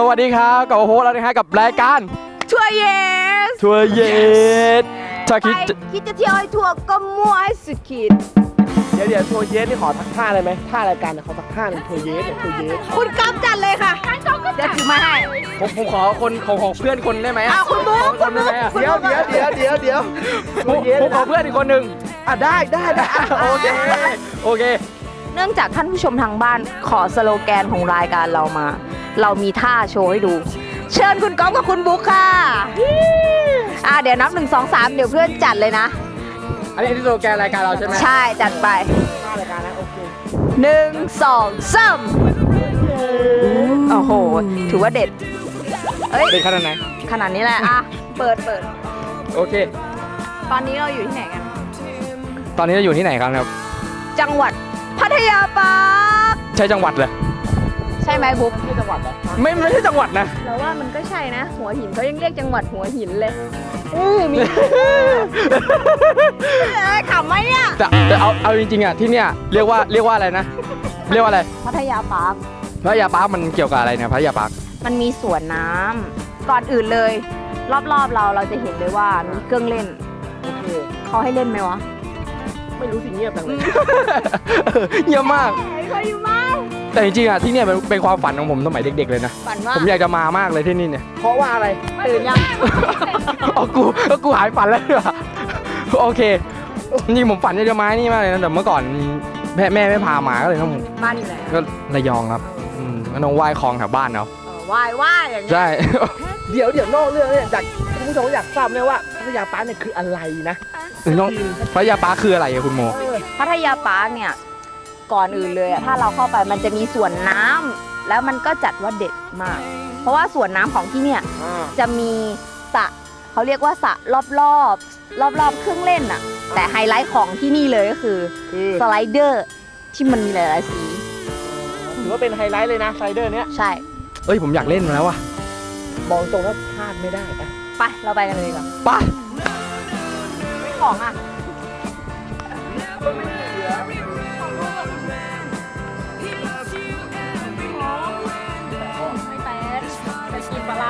สวัสดีครับกับโฮสแล้วนะฮะกับรายการทัวร์เยสทัวร์เย็ดถ้าไปคิดจะคิดจะเที่ยวให้ทัวร์ก็มั่วให้สุดขีดเดี๋ยวเดี๋ยวโทรเยสนี่ขอทักท่าเลยไหมท่ารายการเนี่ยขอทักท่าหนึ่งโทรเยสเนี่ยโทรเยสคุณกำจัดเลยค่ะเดี๋ยวถือมาให้ผมผมขอคนของของเพื่อนคนได้ไหมอะอ้าวคุณบุ๊คขอคนได้ไหมอะคุณเดี๋ยวบุ๊คเดี๋ยวเดี๋ยวเดี๋ยวเดี๋ยวโทผรมเยสผมขอนะเพื่อนอีกคนหนึ่งอะได้ได้ได้โอเคโอเค เนื่องจากท่านผู้ชมทางบ้านขอสโลแกนของรายการเรามา เรามีท่าโชว์ให้ดู เชิญคุณก้องกับคุณบุ๊คค่ะอ่าเดี๋ยวนับหนึ่งสองสามเดี๋ยวเพื่อนจัดเลยนะ อันนี้ที่โซแกนรายการเราใช่ไหมใช่จัดไปท่ารายการนะโอเคหนึ่งสองสามโอ้โห ถือว่าเด็ดเอ้ย เป็นขนาดไหนขนาดนี้แหละอะเปิดเปิด โอเค ตอนนี้เราอยู่ที่ไหนกัน ตอนนี้เราอยู่ที่ไหนครับครับ จังหวัดพัทยาปาร์คใช่จังหวัดเลย ใช่ไหมบุ๊กที่จังหวัดเหรอไม่ไม่ใช่จังหวัดนะ เราว่ามันก็ใช่นะ หัวหินเขายังเรียกจังหวัดหัวหินเลยอือมีเอ้ยขำไหมเนี่ยแต่แต่เอาเอาจริงๆอะที่เนี่ยเรียกว่าเรียกว่าอะไรนะ เรียกว่าอะไรพัทยาปาร์คพัทยาปาร์คมันเกี่ยวกับอะไรเนี่ยพัทยาปาร์คมันมีสวนน้ำก่อนอื่นเลย รอบๆเราเราจะเห็นเลยว่ามีเครื่องเล่นโอเคเขาให้เล่นไหมวะไม่รู้สิเงียบจังเลยเยี่ยมมากเขาอยู่มาก แต่จริงๆอะที่เนี่ยเป็นเป็นความฝันของผมสมัยเด็กๆเลยนะ ฝันว่าผมอยากจะมามากเลยที่นี่เนี่ย เพราะว่าอะไรตื่นยัง เอากูเอากูหายฝันแล้วดีกว่าโอเคจริงๆผมฝันอยากจะมานี่มากเลยนะแต่เมื่อก่อนแม่แม่ไม่พามาก็เลยต้องบ้านอยู่ไหนก็ระยองครับอืมก็ต้องไหว้คลองแถวบ้านเนาะเออว่ายว่ายอย่างเงี้ยใช่ เดี๋ยวเดี๋ยวนอกเรื่องเนี่ยอยากคุณผู้ชมอยากทราบเนี่ยว่าพัทยาปาร์คเนี่ยคืออะไรนะ น้องพัทยาปาร์คคืออะไรอะคุณโม เออพัทยาปาร์คเนี่ย ก่อนอื่นเลยอะถ้าเราเข้าไปมันจะมีสวนน้ำแล้วมันก็จัดว่าเด็ดมาก เพราะว่าสวนน้ำของที่เนี่ย อ่า จะมีสระเขาเรียกว่าสระรอบรอบรอบรอบๆเครื่องเล่นอะแต่ไฮไลท์ของที่นี่เลยก็คือคือสไลเดอร์ที่มันมีหลายๆสี ถือว่าเป็นไฮไลท์เลยนะไซเดอร์เนี้ยใช่ เอ้ยผมอยากเล่นมาแล้วว่ะบอกตรงว่าพลาดไม่ได้อะไป เราไปกันเลยดีกว่อนไปของอะ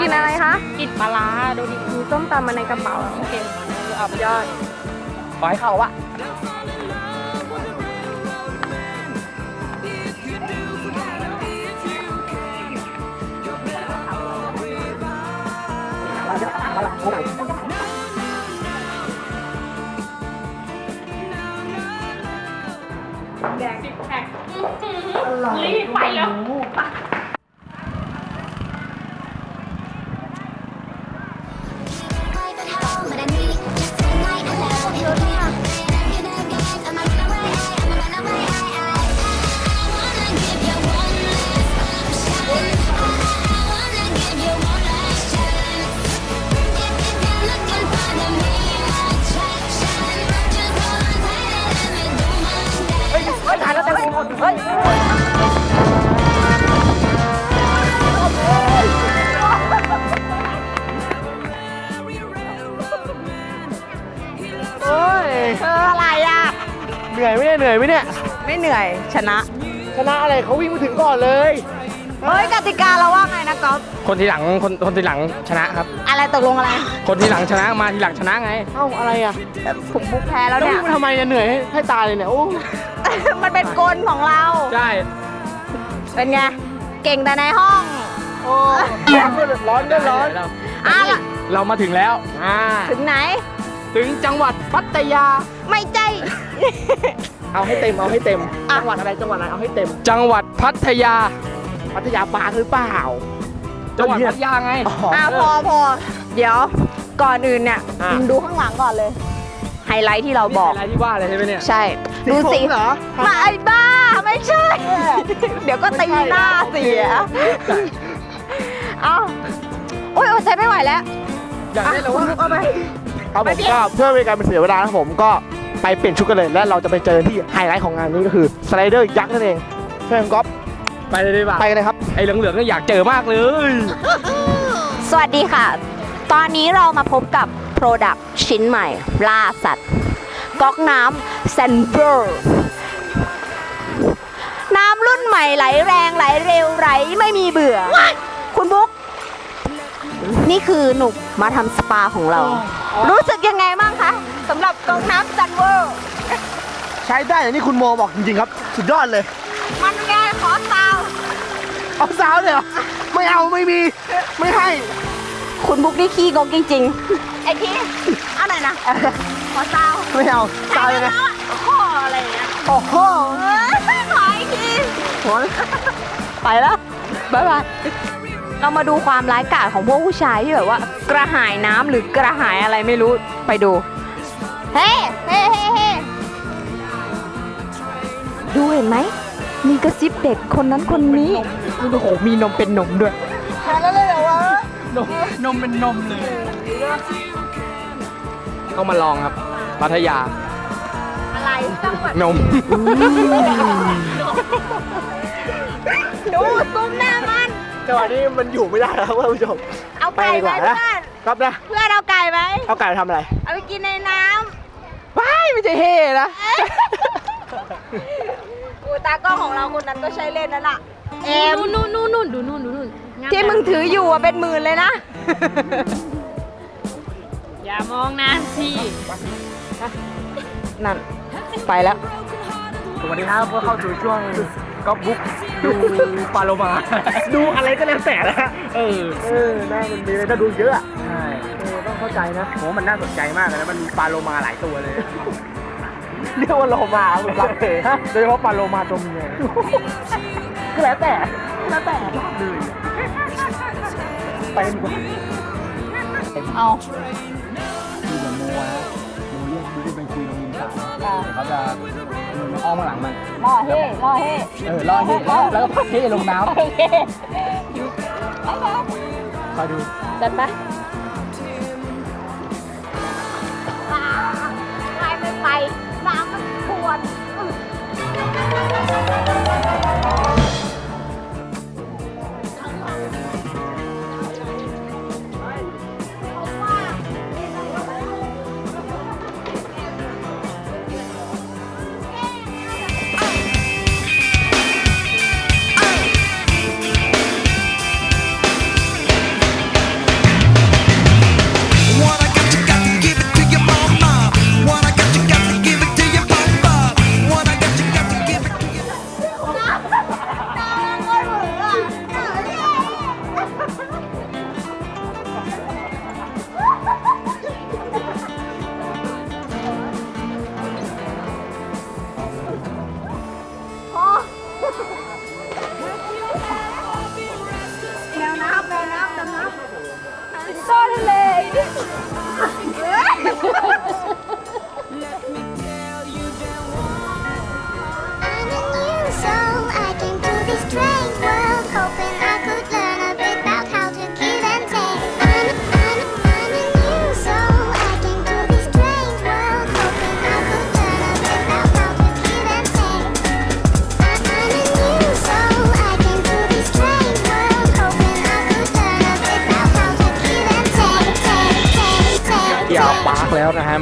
กินอะไรคะ กินปลาร้าดูดิมีส้มตำมาในกระเป๋าโอเคคืออับยอดไปเขาอะรีบไปแล้ว เหนื่อย ชนะ ชนะอะไรเขาวิ่งมาถึงก่อนเลยเฮ้ยกติกาเราว่าไงนะก๊อฟคนทีหลังคนคนทีหลังชนะครับ อะไรตกลงอะไร คนทีหลังชนะมาทีหลังชนะไงเอ้าอะไรอะผมบุ๊กแพ้แล้วแล้วเนี่วิ่ยงมาทำไมเนี่ยเหนื่อยให้ให้ตายเลยเนี่ยโอ้มันเป็นกลของเรา ใช่เป็นไง เก่งแต่ในห้อง โอ้ร้อนก็ร้อนก็ร้อนอะล่ะ เรามาถึงแล้วอ่าถึงไหน ถึงจังหวัดพัทยา ไม่ใจ เอาให้เต็มเอาให้เต็มอะจังหวัดอะไรจังหวัดอะไรเอาให้เต็ม จังหวัดพัทยา พัทยาปาร์คหรือเปล่า จังหวัดพัทยาไงอ๋ออะพอพอเดี๋ยวก่อนอื่นเนี่ยอะ มึงดูข้างหลังก่อนเลย ไฮไลท์ที่เราบอก อะไรที่ว่าเลยใช่ไหมเนี่ย ใช่ ดูสิผมเหรอ มาไอ้บ้าไม่ใช่ เดี๋ยวก็ตีหน้าเสียเอ้าโอ้ยอดใจไม่ไหวแล้ว อยากเล่นแล้วว่าเอาไป ครับผมก็เพื่อไม่ให้การเป็นเสียเวลานะครับผมก็ ไปเปลี่ยนชุดกันเลย และเราจะไปเจอที่ไฮไลท์ของงานนี้ก็คือสไลเดอร์ยักษ์นั่นเองเพื่อนก๊อฟไปเลยดีกว่าไปกันเลยครับ ไอ้เหลืองๆก็อยากเจอมากเลย สวัสดีค่ะ ตอนนี้เรามาพบกับ Product ชิ้นใหม่ ล่าสัตว์ก๊อกน้ำเซนเบอร์น้ำรุ่นใหม่ไหลแรงไหลเร็วไหลไม่มีเบื่อ คุณบุ๊กนี่คือหนุกมาทำสปาของเรา รู้สึกยังไงบ้างคะ สำหรับกองน้ำซันเวอร์ ใช้ได้อย่างที่คุณโมบอกจริงๆครับ สุดยอดเลย มันไงขอซาวเอาสาวเลยเหรอไม่เอาไม่มี ไม่ให้ คุณบุ๊กนี่ขี้งกจริงๆไอ้ทีเอาหน่อยนะ ขอซาวไม่เอาสาวยังไงข้ออะไรอย่างเงี้ยโอ้โหเออขออีกทีไปแล้วบ๊ายบายเรามาดูความร้ายกาจของพวกผู้ชายที่แบบว่า กระหายน้ำหรือกระหายอะไรไม่รู้ไปดู เฮ้เฮ้เฮ้เฮ้ดูเห็นไหม มีกระซิบเด็กคนนั้นคนนี้ โอ้โห มีนมเป็นนมด้วยนมเป็นนมเลย ต้องมาลองครับพัทยา อะไรต้องแบบนม ดูซุ้มหน้ามัน จังหวะนี้มันอยู่ไม่ได้แล้วครับท่านผู้ชมเอาไก่ไปดีกไหมว่านะเพื่อนครับนะ เพื่อนเอาไก่ไหมเอาไก่ไปทำอะไร เอาไปกินในน้ ว้ายไม่ใช่เฮ่นะำกูตากล้องของเราคนนั้นก็ใช้เล่นนั่นน่ะ เอ็ม นู่นนู่นนู่นดูนู่นดูนู่นงามที่มึงถืออยู่อะเป็นหมื่นเลยนะ อย่ามองนานสินั่น ไปแล้ว สวัสดีครับพวกเข้าสู่ช่วงก๊อปบุ๊กดูปาโลมา ดูอะไรก็แล้วแต่นะเออ เออน่ามันมีอะไรถ้าดูเยอะอะ ใช่ เออต้องเข้าใจนะผมว่ามันน่าสนใจมากเลยนะ มันมีปลาโลมาหลายตัวเลย เรียกว่าโลมาคุณรักเฮะโดยเฉพาะปลาโลมาตัวเมียก็แล้วแต่แล้วแต่ไปดีกว่าเอาคือเหมือนโมนะโมเรียกดูเป็นคุยลงยิมสามเขาจะมันอ้อมข้างหลังมันล่อเฮ่ล่อเฮ่เออล่อเฮ่แล้วแล้วก็พักเฮ่ลงน้โอเคำคอยดูจัดไปใ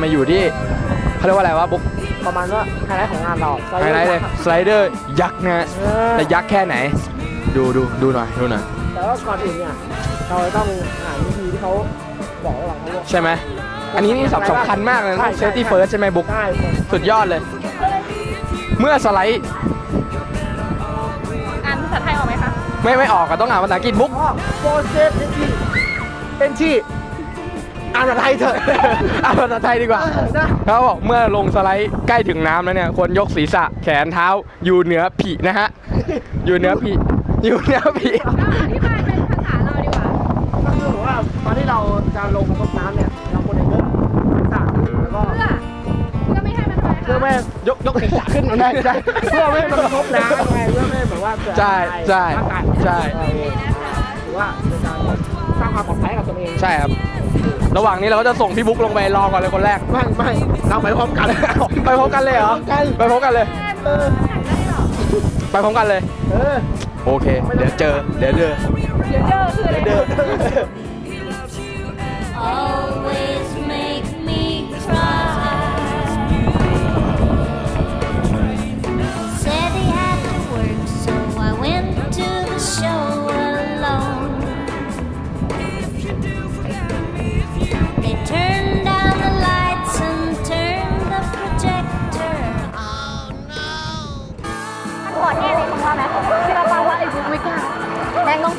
มาอยู่ที่เขาเรียกว่าอะไรวะบุ๊กประมาณว่าไฮไลท์ของงานเราไฮไลท์เลยสไลเดอร์ยักษ์นะฮะเออแต่ยักษ์แค่ไหน ดูดูดูหน่อยดูหน่อยแต่ว่าก่อนอื่นเนี่ยเราต้องอ่านวิธีที่เขาบอกว่าเขาใช่ไหมอันนี้นี่สำสำคัญมากเลยใช่นะเซฟตี้เฟิร์สใช่ไหมบุ๊กใช่สุดยอดเลย เมื่อสไลด์อ่านภาษาไทยออกไหมคะ ไม่ไม่ออกก็ต้องอ่านภาษาอังกฤษบุ๊กโฟเซฟเอ็นทีเอ็นที อ่านภาษาไทยเถอะ อ่านภาษาไทยดีกว่าเออนะเขาบอกเมื่อลงสไลด์ใกล้ถึงน้ำแล้วเนี่ยควรยกศีรษะแขนเท้าอยู่เหนือผีนะฮะ อยู่เหนือผีอยู่เหนือผีอธิบายเป็นภาษาเราดีกว่า ก็คือว่าตอนที่เราจะลงมาต้นน้ำเนี่ยเราควรจะยกศีรษะขึ้นแล้วก็เพื่อ เพื่อไม่ให้มันอะไรเพื่อคะไม่ให้ยกยกศีรษะขึ้นมาได้ใช่เพื่อไม่ให้มันกระทบน้ำไงเพื่อไม่ให้แบบว่าเกิดใช่ใช่ร่างกายใช่หรือว่าเป็นการสร้างความปลอดภัยให้กับตัวเอง ใช่ครับ ระหว่างนี้เราก็จะส่งพี่บุ๊กลงไปลองก่อนเลยคนแรก ไม่ไม่เราไปพร้อมกัน ไปพร้อมกันเลยเหรอ ไปพร้อมกันเลย เออ ไปพร้อมกันเลย เออ โอเค เดี๋ยวเจอ เดี๋ยวเจอ เดี๋ยวเจอคืออะไร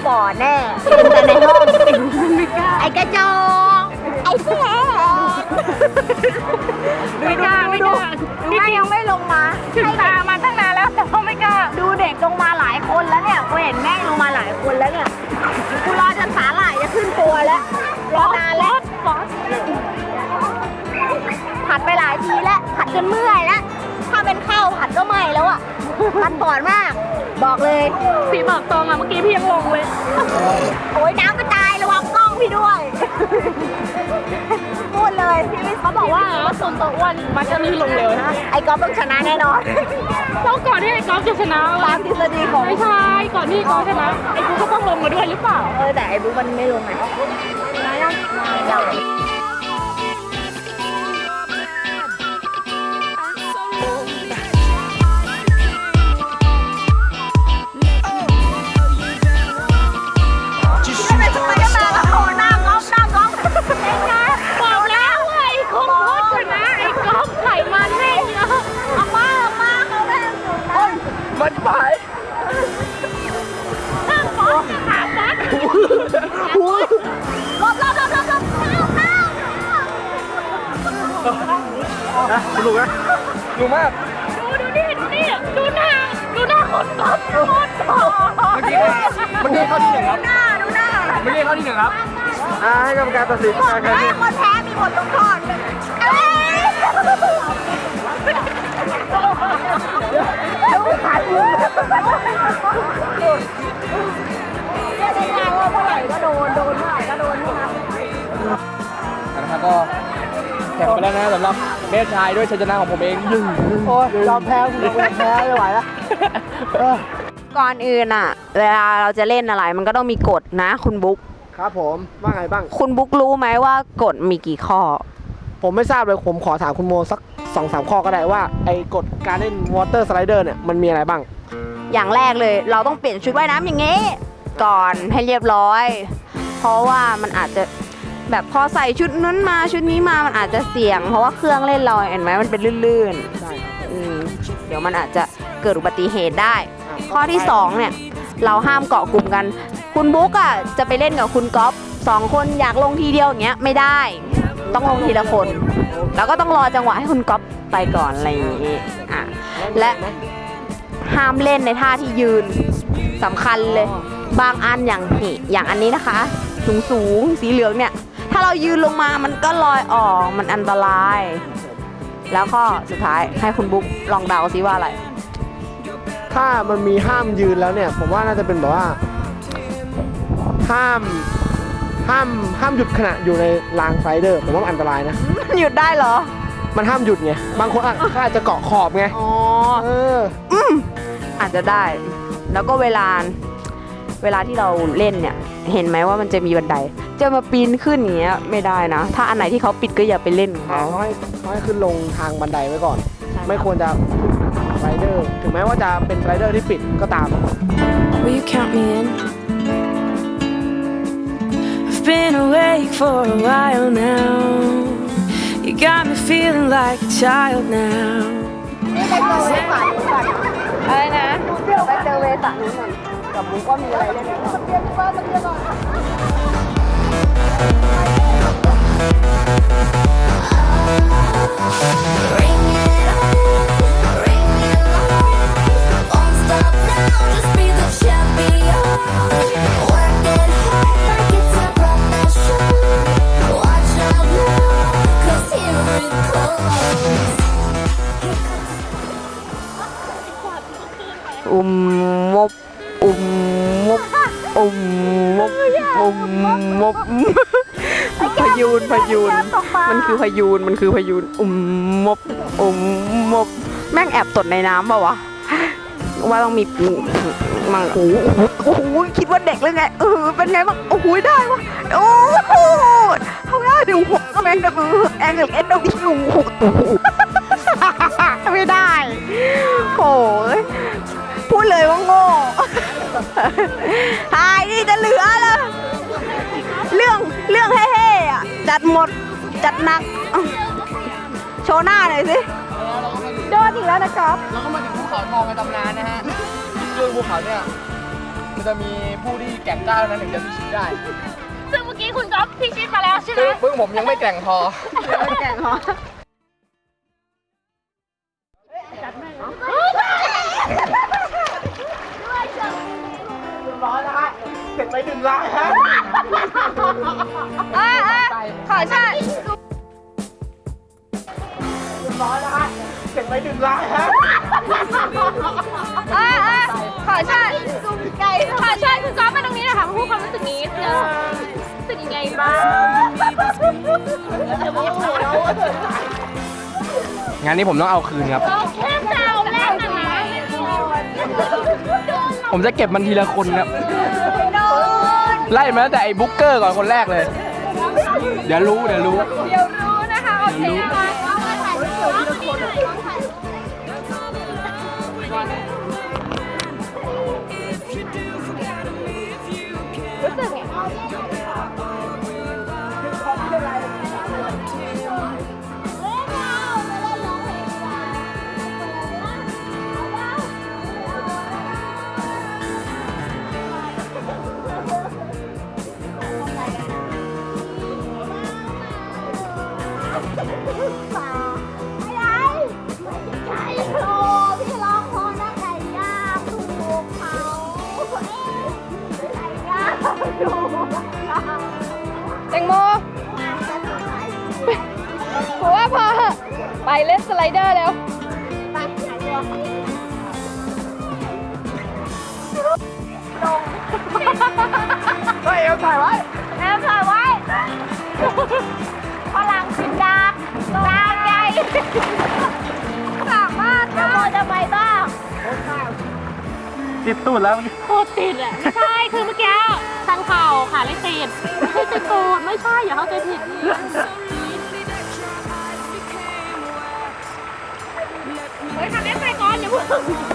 บ่อแน่เป็นแต่ในห้องไอ้กระจอกไอ้แซ่ดูดูดูดูแม่ยังไม่ลงมาขึ้นตามาตั้งนานแล้วแต่ก็ไม่กล้าดูเด็กลงมาหลายคนแล้วเนี่ยกูเห็นแม่ลงมาหลายคนแล้วเนี่ยกูรอจนสาหร่ายจะขึ้นตัวแล้วรอนานแล้วผัดไปหลายทีแล้วผัดจนเมื่อยแล้วถ้าเป็นข้าวผัดก็ไม่แล้วอะมันปอดมาก บอกเลยพี่บอกตรงอะเมื่อกี้พี่ยังลงเลย โอ้ยน้ำกระจายระวังกล้องพี่ด้วย พูดเลยพี่ไม่เขาบอกว่าส่วนตัวอ้วนมันจะลื่นลงเร็วนะ ไอ้ก๊อฟต้องชนะแน่นอนแล้วก่อนที่ไอ้กอล์ฟจะชนะตามทฤษฎีของ ไม่ใช่ก่อนที่ไอ้กอล์ฟชนะไอ้กูก็ต้องลงมาด้วยหรือเปล่า เออแต่ไอ้บุ๊กมันไม่ลงไงยัง แข่งไปแล้วนะสำหรับเมฆชายด้วยชัยชนะของผมเองโอ้ยยอมแพ้คุณยอมแพ้ไม่ไหวแล้วเออก่อนอื่นอะเวลาเราจะเล่นอะไรมันก็ต้องมีกฎนะ คุณบุ๊กครับผมว่าไงบ้าง คุณบุ๊กรู้ไหมว่ากฎมีกี่ข้อ ผมไม่ทราบเลยผมขอถามคุณโมสักสองสามข้อก็ได้ว่า ไอ้กฎการเล่นวอเตอร์สไลเดอร์เนี่ยมันมีอะไรบ้าง อย่างแรกเลยเราต้องเปลี่ยนชุดว่ายน้ำอย่างงี้ ก่อนให้เรียบร้อย เพราะว่ามันอาจจะ แบบพอใส่ชุดนั้นมาชุดนี้มามันอาจจะเสี่ยง เพราะว่าเครื่องเล่นเราเห็นไหมมันเป็นลื่นใช่ครับๆอืมเดี๋ยวมันอาจจะเกิดอุบัติเหตุได้ข้อที่สองเนี่ยเราห้ามเกาะกลุ่มกัน คุณบุ๊กอะจะไปเล่นกับคุณก๊อฟสองคนอยากลงทีเดียวอย่างเงี้ยไม่ได้ ต้องลงทีละคน แล้วก็ต้องรอจังหวะให้คุณก๊อฟไปก่อนอะไรอย่างงี้อะ และ ห้ามเล่นในท่าที่ยืนสำคัญเลย บางอันอย่างนี่อย่างอันนี้นะคะ สูงสูงๆสีเหลืองเนี่ย ถ้าเรายืนลงมามันก็ลอยออก มันอันตราย แล้วข้อสุดท้ายให้คุณบุ๊กลองเดาซิว่าอะไร ถ้ามันมีห้ามยืนแล้วเนี่ย ผมว่าน่าจะเป็นแบบว่า ห้าม ห้ามห้ามหยุดขณะอยู่ในรางสไลเดอร์ ผมว่ามันอันตรายนะ หยุดได้เหรอ มันห้ามหยุดไง บางคนอาจก็อาจจะเกาะขอบไง อ๋อ เอออาจจะได้ แล้วก็เวลา เวลาที่เราเล่นเนี่ย เห็นไหมว่ามันจะมีบันได จะมาปีนขึ้นอย่างเงี้ยไม่ได้นะ ถ้าอันไหนที่เขาปิดก็อย่าไปเล่นของเขา เขาให้เขาให้ขึ้นลงทางบันไดไว้ก่อนไม่ควรจะสไลเดอร์ ถึงแม้ว่าจะเป็นสไลเดอร์ที่ปิดก็ตาม Will you count me in? I've been awake for a while now. You got me feeling like a child now. ไปเจอเวสานุก่อนอะไรนะไปเจอเวสานุก่อนกับบุ๊กว่ามีอะไรเล่น คือพายูนมันคือพายูนอุ้มมบอุ้มมบแม่งแอบตดในน้ำป่าวะว่าต้องมีมังโอ้โหคิดว่าเด็กเลยไงเออเป็นไงบ้างโอ้โหได้วะโอ้โหเขาได้ดูหัวแม่งเออแองเกิลเอ็นดูดิวไม่ได้โอ้ยพูดเลยว่าโง่หายนี่จะเหลือเลยเรื่องเรื่องเฮ่ๆอะจัดหมด จัดหนักโชว์หน้าหน่อยสิโดนอีกแล้วนะครับเราก็มาถึงภูเขาทองในตำนานนะฮะซึ่งภูเขาเนี่ยมันจะมีผู้ที่แกร่งกล้าเท่านั้นถึงจะพิชิตได้ซึ่งเมื่อกี้คุณก๊อฟพิชิตมาแล้วใช่ไหมซึ่งซึ่งผมยังไม่แกร่งพอ แก่เหรอ เสร็จไปหนึ่งลายฮะเอ้ยเอ้ยขอชาติเสร็จไปหนึ่งลายฮะเอ้ยเอ้ยขอชาติไก่ค่ะใช่คุณก๊อฟมาตรงนี้นะคะมาพูดความรู้สึกนี้คือรู้สึกยังไงบ้างงานนี้ผมต้องเอาคืนครับเราแค่แซวเล่นนะนะผมจะเก็บมันทีละคนครับ ไล่มาตั้งแต่ไอ้บุ๊กเกอร์ก่อนคนแรกเลย เดี๋ยวรู้เดี๋ยวรู้ เดี๋ยวรู้นะคะ โอเคนะคะ เฮ้ยเอาถ่ายไว้แอบถ่ายไว้พลังสินดาบดาบใหญ่สามารถจะโมจะไปบ้างติดตูดแล้วโคตรติดอะไม่ใช่คือเมื่อกี้ชันเข่าขาเลยติดไม่ใช่ติดตูดไม่ใช่อย่าเข้าใจผิดดิเฮ้ยทำเอฟไปก่อนอย่าเพิ่ง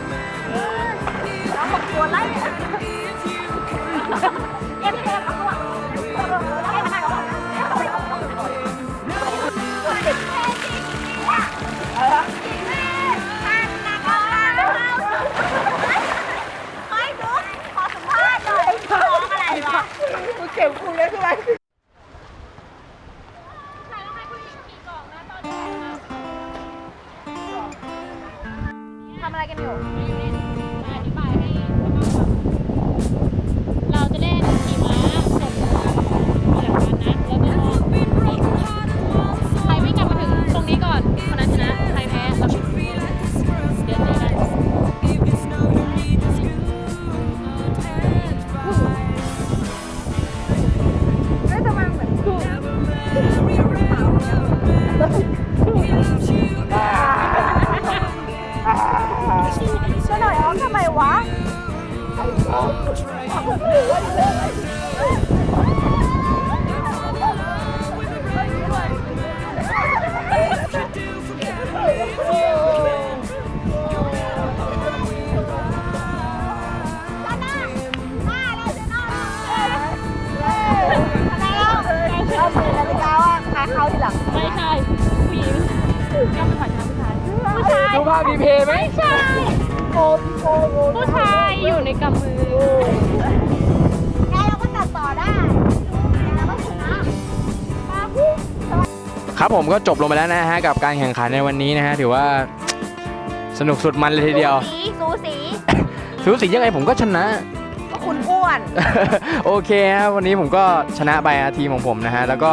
ท ไม่ใช่ผู้หญิงก็เป็นฝ่ายชายผู้ชายผู้ชายดูภาพมีเพย์ไหม ไม่ใช่ ผู้ชายอยู่ในกำมือไงเราก็ตัดต่อได้เราก็ชนะครับผมก็จบลงไปแล้วนะฮะกับการแข่งขันในวันนี้นะฮะถือว่าสนุกสุดมันเลยทีเดียว สีสูสีสูสียังไงผมก็ชนะ ก็คุณอ้วน โอเคครับวันนี้ผมก็ชนะไปนะทีมของผมนะฮะแล้วก็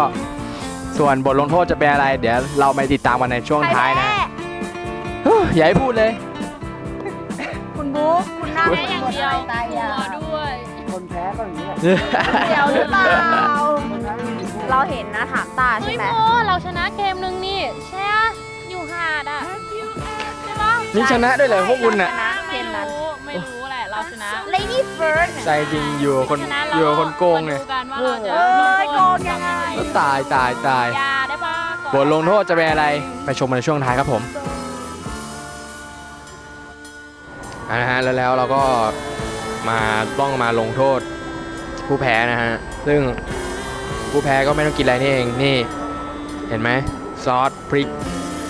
ส่วนบทลงโทษจะเป็นอะไร เดี๋ยวเราไปติดตามกันในช่วงใครท้ายนะแพ้เฮ้ยอย่าให้พูดเลยคุณบุ๊คคุณห น้าแพ้อย่างเดียวตายกลัยาวด้วย คนแพ้ก็อย่างนี้แหละเดี๋ยวหรือเปล่า เราเห็นนะถามตาเฮ้ใช่ยไหม โมเราชนะเกมนึงนี่ใช่ปะอยู่หาดอะใช่ปะนี่ชนะด้วยเหรอพวกคุณน่ะ ชนะเกไม่มนั้น รู้ไม่รู้แหละเราชนะ Lady First ใจจริงอยู่กับคนชนะอยู่กับคนโกงเนี่ยมาดูกันว่าเราจะเออโกงยังไงตายตายตายยาได้ปะก่อน บทลงโทษจะเป็นอะไร ไปชมกันในช่วงท้ายครับผมอ่ นะฮะแล้วแล้วเราก็มาต้องมาลงโทษผู้แพ้นะฮะซึ่งผู้แพ้ก็ไม่ต้องกินอะไรนี่เองนี่เห็นไหมซอสพริก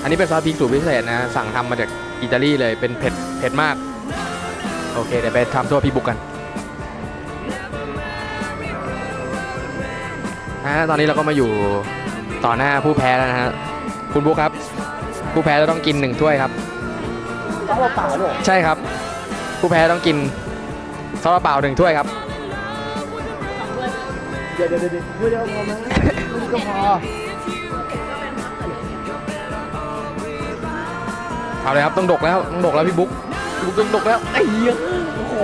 อันนี้เป็นซอสพริกสูตรพิเศษนะสั่งทำมาจากอิตาลีเลยเป็นเผ็ดเผ็ดมาก โอเคเดี๋ยวไปทำโทษพี่บุ๊กกันอ่าตอนนี้เราก็มาอยู่ต่อหน้าผู้แพ้แล้วนะฮะคุณบุ๊คครับ ผู้แพ้จะต้องกินหนึ่งถ้วยครับต้องเปล่าๆด้วยใช่ครับ ผู้แพ้ต้องกินซอสเปล่าหนึ่งถ้วยครับ เดี๋ยวเดี๋ยวเดี๋ยวเดี๋ยวเดี๋ยวพอไหมนี่ก็พอเอาเลยครับต้องดกแล้วต้องดกแล้วพี่บุ๊กพี่บุ๊กต้องดกแล้วไอ้เหี้ยโอ้โห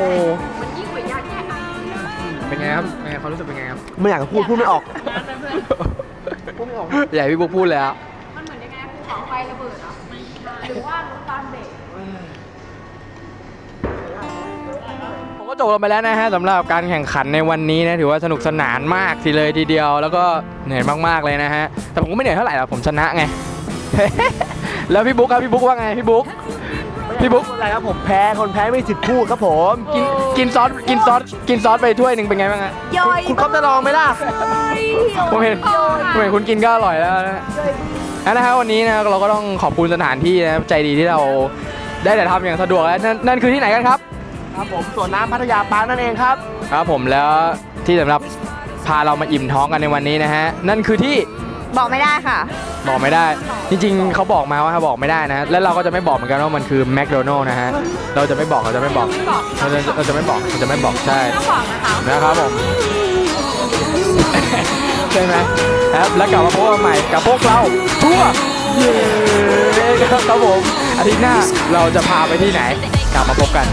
เป็นไงครับเป็นไงความรู้สึกเป็นไงครับไม่อยากจะพูดพูดไม่ออก พูดไม่ออกอยากให้พี่บุ๊กพูดเลยครั ก็จบลงไปแล้วนะฮะสำหรับการแข่งขันในวันนี้นะถือว่าสนุกสนานมากทีเลยทีเดียว แล้วก็เหนื่อยมากๆเลยนะฮะแต่ผมก็ไม่เหนื่อยเท่าไหร่หรอกผมชนะไง แล้วพี่บุ๊กครับพี่บุ๊กว่าไงพี่บุ๊กพี่บุ๊กอะไรครับผมแพ้คนแพ้ไม่มีสิทธิ์พูดครับผมกินกินซอสกินซอสกินซอสไปถ้วยหนึ่งเป็นไงบ้างฮะย่อยคุณก๊อฟจะลองไหมล่ะผมเห็นผมเห็นคุณกินก็อร่อยแล้วนะนั่นนะฮะวันนี้นะเราก็ต้องขอบคุณสถานที่นะใจดีที่เราได้แต่ทำอย่างสะดวกแล้วนั่นนั่นคือที่ไหนกันครับ ครับผมสวนน้ำพัทยาปาร์คนั่นเองครับ ครับผมแล้วที่สำหรับพาเรามาอิ่มท้องกันในวันนี้นะฮะ นั่นคือที่บอกไม่ได้ค่ะ บอกไม่ได้ จริงๆเขาบอกมาว่าบอกไม่ได้นะแล้วเราก็จะไม่บอกเหมือนกันว่ามันคือแมคโดนัลล์นะฮะเราจะไม่บอกเราจะไม่บอกเราจะเราจะไม่บอกเราจะไม่บอกใช่ต้องบอกนะคะ นะครับผมใช่ไหมครับแล้วกลับมาพบกันใหม่กับพวกเราทั่วเย้ครับผมอาทิตย์หน้าเราจะพาไปที่ไหน กลับมาพบกัน